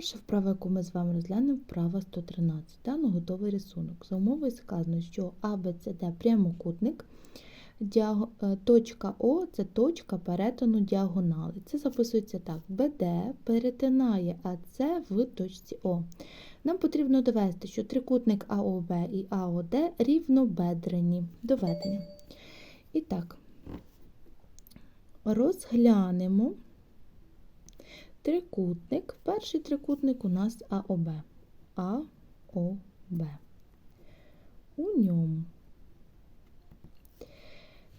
Перша вправа, яку ми з вами розглянемо, вправа 113. Дано готовий рисунок. За умовою сказано, що ABCD прямокутник, е, точка О це точка перетину діагонали. Це записується так: BD перетинає АС в точці О. Нам потрібно довести, що трикутник АОБ і АОД рівнобедрені. Доведення. І так, розглянемо. Трикутник. Перший трикутник у нас АОБ. АОБ. У ньому.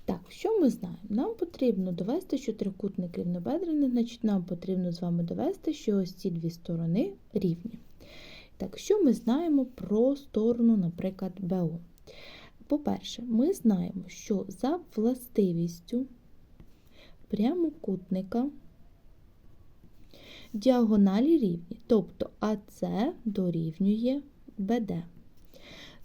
Так, що ми знаємо? Нам потрібно довести, що трикутник рівнобедрений, значить нам потрібно з вами довести, що ось ці дві сторони рівні. Так, що ми знаємо про сторону, наприклад, БО? По-перше, ми знаємо, що за властивістю прямокутника діагоналі рівні, тобто АС дорівнює БД.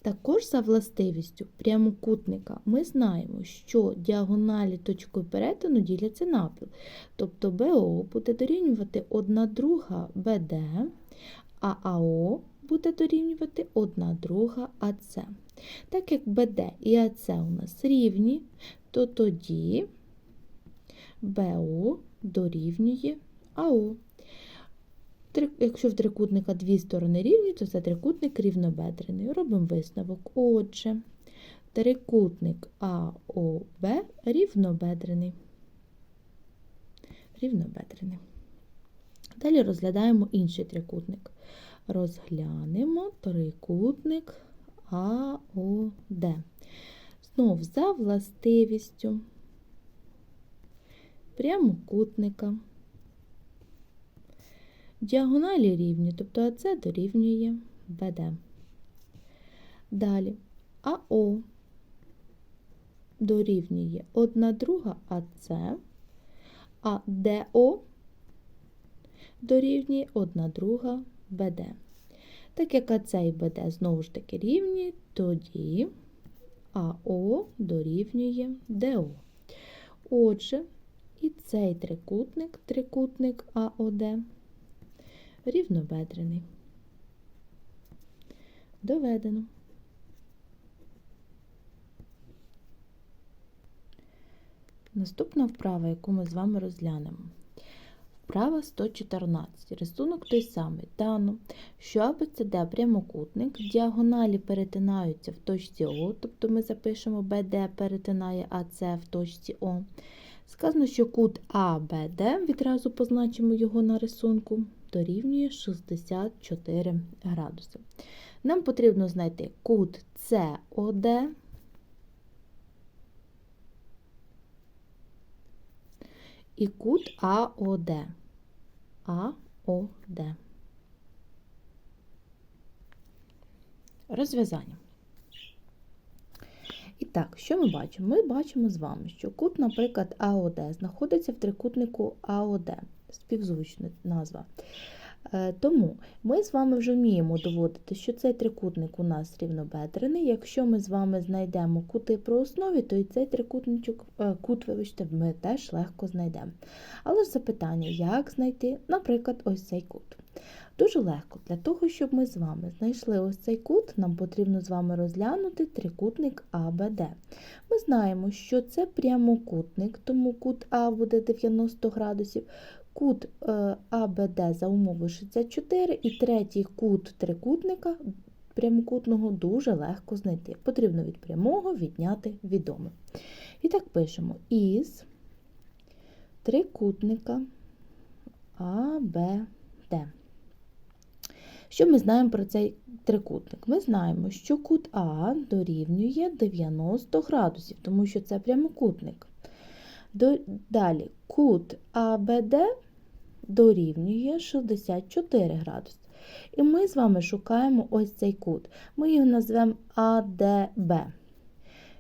Також за властивістю прямокутника ми знаємо, що діагоналі точкою перетину діляться навпіл. Тобто БО буде дорівнювати 1 друга БД, а АО буде дорівнювати 1 друга АС. Так як БД і АС у нас рівні, то тоді БО дорівнює АО. Якщо в трикутника дві сторони рівні, то це трикутник рівнобедрений. Робимо висновок. Отже, трикутник АОБ рівнобедрений. Рівнобедрений. Далі розглядаємо інший трикутник. Розглянемо трикутник АОД. Знов за властивістю прямокутника. Діагоналі рівні, тобто АЦ дорівнює БД. Далі АО дорівнює 1 друга АЦ, а ДО дорівнює 1 друга БД. Так як АЦ і БД знову ж таки рівні, тоді АО дорівнює ДО. Отже, і цей трикутник, трикутник АОД, рівнобедрений. Доведено. Наступна вправа, яку ми з вами розглянемо. Вправа 114. Рисунок той самий. Дано, що ABCD прямокутник, діагоналі перетинаються в точці О, тобто ми запишемо BD перетинає АС в точці О. Сказано, що кут АБД, відразу позначимо його на рисунку, дорівнює 64 градуси. Нам потрібно знайти кут СОД і кут АОД. АОД. Розв'язання. І так, що ми бачимо? Ми бачимо з вами, що кут, наприклад, АОД знаходиться в трикутнику АОД, співзвучна назва. Е, Тому ми з вами вже вміємо доводити, що цей трикутник у нас рівнобедрений. Якщо ми з вами знайдемо кути при основі, то і цей трикутничок, е, кут, вибачте, ми теж легко знайдемо. Але ж запитання, як знайти, наприклад, ось цей кут. Дуже легко. Для того, щоб ми з вами знайшли ось цей кут, нам потрібно з вами розглянути трикутник АБД. Ми знаємо, що це прямокутник, тому кут А буде 90 градусів. Кут е, АБД за умовою 64 і третій кут трикутника прямокутного дуже легко знайти. Потрібно від прямого відняти відоме. І так пишемо із трикутника АБД. Що ми знаємо про цей трикутник? Ми знаємо, що кут А дорівнює 90 градусів, тому що це прямокутник. Далі кут АБД дорівнює 64 градуси. І ми з вами шукаємо ось цей кут. Ми його назвемо АДБ.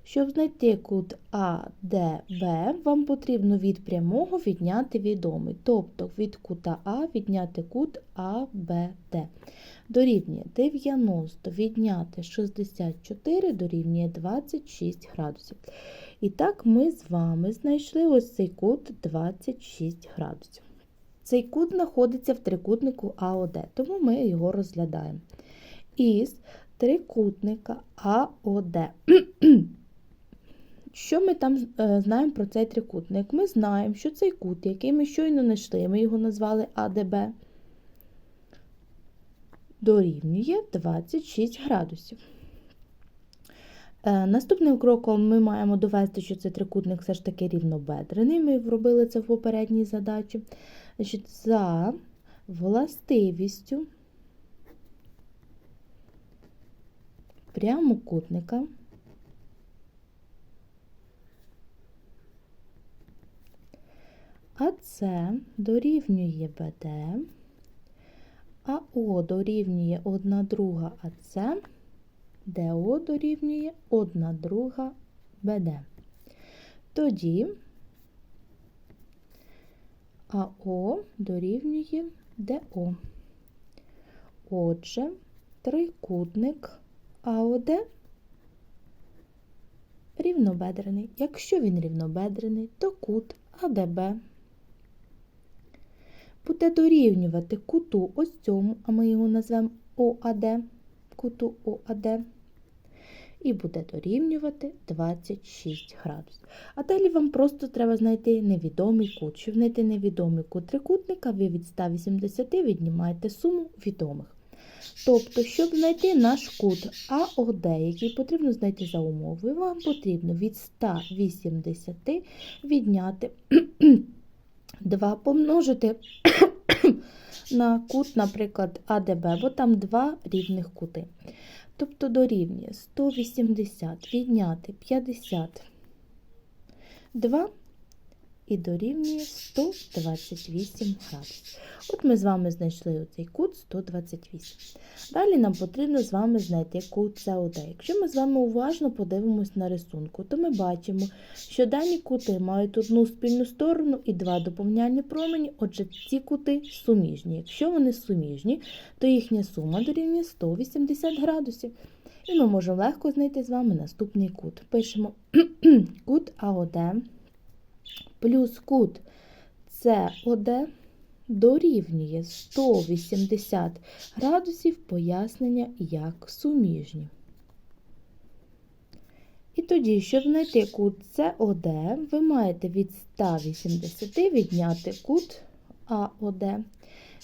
Щоб знайти кут АДБ, вам потрібно від прямого відняти відомий, тобто від кута А відняти кут АБД. Дорівнює 90 відняти 64 дорівнює 26 градусів. І так ми з вами знайшли ось цей кут 26 градусів. Цей кут знаходиться в трикутнику АОД, тому ми його розглядаємо. Із трикутника АОД. Що ми там е, знаємо про цей трикутник? Ми знаємо, що цей кут, який ми щойно знайшли, ми його назвали АДБ, дорівнює 26 градусів. Е, Наступним кроком ми маємо довести, що цей трикутник все ж таки рівнобедрений. Ми робили це в попередній задачі. Значить, За властивістю прямокутника АС дорівнює БД, АО дорівнює 1 друга АС, ДО дорівнює 1 друга БД. Тоді АО дорівнює ДО. Отже, трикутник АОД рівнобедрений. Якщо він рівнобедрений, то кут АДБ буде дорівнювати куту ось цьому, а ми його назвемо ОАД, куту ОАД, і буде дорівнювати 26 градусів. А далі вам просто треба знайти невідомий кут. Щоб знайти невідомий кут трикутника, ви від 180 віднімаєте суму відомих. Тобто, щоб знайти наш кут АОД, який потрібно знайти за умовою, вам потрібно від 180 відняти 2 помножити на кут, наприклад, АДБ, бо там два рівних кути. Тобто дорівнює 180 відняти 52 і дорівнює 128 градусів. От ми з вами знайшли оцей кут 128. Далі нам потрібно з вами знайти кут СОД. Якщо ми з вами уважно подивимось на рисунку, то ми бачимо, що дані кути мають одну спільну сторону і два доповняльні промені, отже, ці кути суміжні. Якщо вони суміжні, то їхня сума дорівнює 180 градусів. І ми можемо легко знайти з вами наступний кут. Пишемо кут АОД плюс кут СОД дорівнює 180 градусів пояснення як суміжні. І тоді, щоб знайти кут СОД, ви маєте від 180 відняти кут АОД.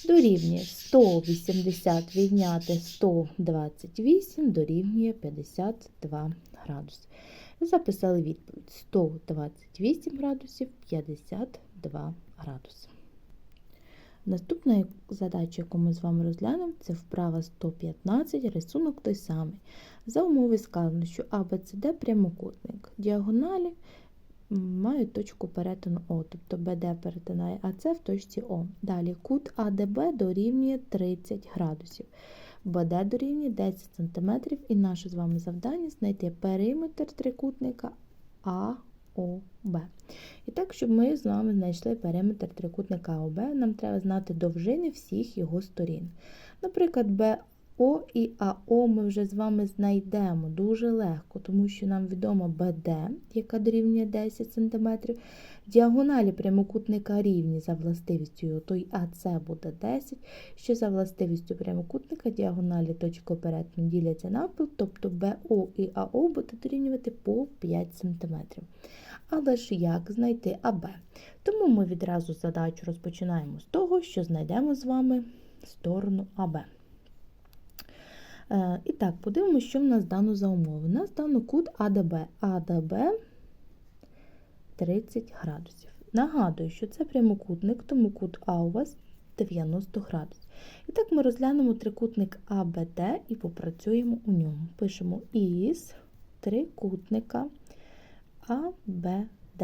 Дорівнює 180 відняти 128 дорівнює 52 градуси. Записали відповідь 128 градусів 52 градуси. Наступна задача, яку ми з вами розглянемо, це вправа 115, рисунок той самий. За умови сказано, що ABCD прямокутник. Діагоналі мають точку перетину О, тобто БД перетинає АЦ в точці О. Далі кут АДБ дорівнює 30 градусів. БД дорівнює 10 см, і наше з вами завдання знайти периметр трикутника АОБ. І так, щоб ми з вами знайшли периметр трикутника АОБ, нам треба знати довжини всіх його сторін. Наприклад, БО і АО ми вже з вами знайдемо дуже легко, тому що нам відомо БД, яка дорівнює 10 см. Діагоналі прямокутника рівні за властивістю, той АЦ буде 10, що за властивістю прямокутника діагоналі точки перетину діляться навпіл, тобто БО і АО буде дорівнювати по 5 см. Але ж як знайти АБ? Тому ми відразу задачу розпочинаємо з того, що знайдемо з вами сторону АБ. Е, І так, подивимося, що в нас дано за умови. У нас дано кут АДБ. АДБ 30 градусів. Нагадую, що це прямокутник, тому кут А у вас 90 градусів. І так ми розглянемо трикутник АБД і попрацюємо у ньому. Пишемо із трикутника АБД.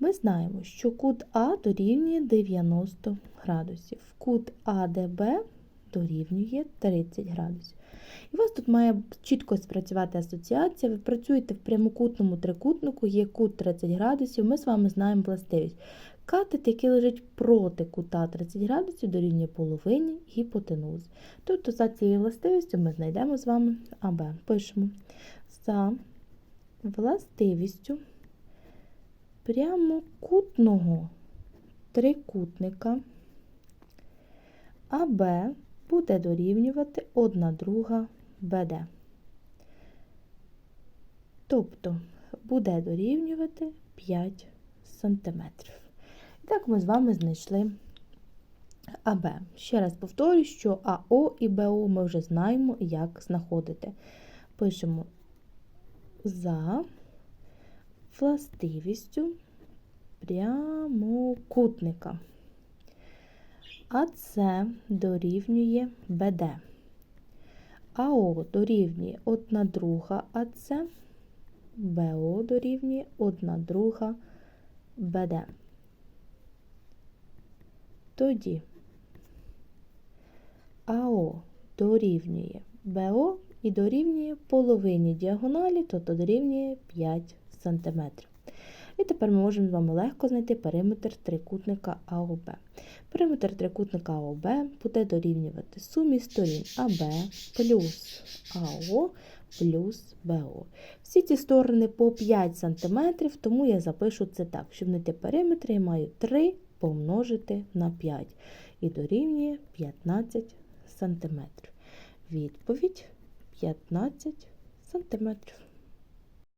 Ми знаємо, що кут А дорівнює 90 градусів. Кут АДБ дорівнює 30 градусів. І у вас тут має чітко спрацювати асоціація. Ви працюєте в прямокутному трикутнику, є кут 30 градусів. Ми з вами знаємо властивість. Катет, який лежить проти кута 30 градусів, дорівнює половині гіпотенузи. Тобто за цією властивістю ми знайдемо з вами АБ. Пишемо за властивістю прямокутного трикутника АБ буде дорівнювати 1 друга БД. Тобто буде дорівнювати 5 см. І так ми з вами знайшли АБ. Ще раз повторюю, що АО і БО ми вже знаємо, як знаходити. Пишемо за властивістю прямокутника. АС дорівнює БД. АО дорівнює 1 друга АС, БО дорівнює 1 друга БД. Тоді АО дорівнює БО і дорівнює половині діагоналі, тобто дорівнює 5 см. І тепер ми можемо з вами легко знайти периметр трикутника АОБ. Периметр трикутника АОБ буде дорівнювати сумі сторін АБ плюс АО плюс БО. Всі ці сторони по 5 см, тому я запишу це так. Щоб знайти периметр, я маю 3 помножити на 5 і дорівнює 15 см. Відповідь 15 см.